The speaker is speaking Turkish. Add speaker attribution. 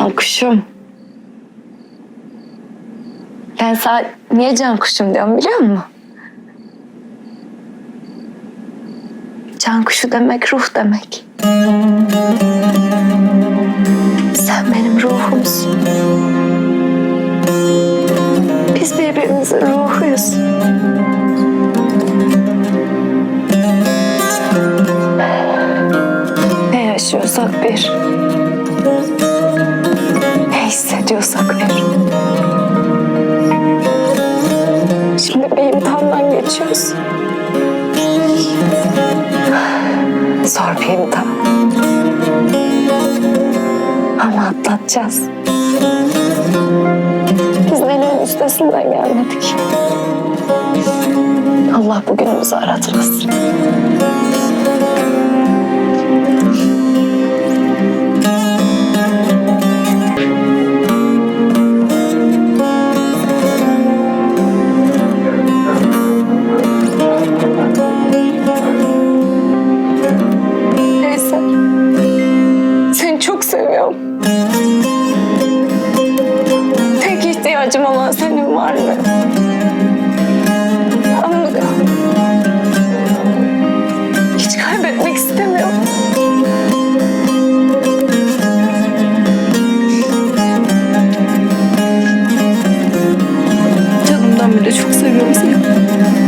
Speaker 1: Can kuşum. Ben sana niye can kuşum diyorum biliyor musun? Can kuşu demek ruh demek. Sen benim ruhumsun. Biz birbirimizin ruhuyuz. Ne yaşıyorsak bir. Ne hissediyorsak bir. Şimdi bir imtihandan geçiyoruz. Zor bir imtihan. Ama atlatacağız. Biz neyin üstesinden gelmedik. Allah bugünümüzü aratmasın. istiyorum. Tek ihtiyacım olan senin var mı? Anladım. Hiç kaybetmek istemiyorum. Canımdan bile çok seviyorum seni.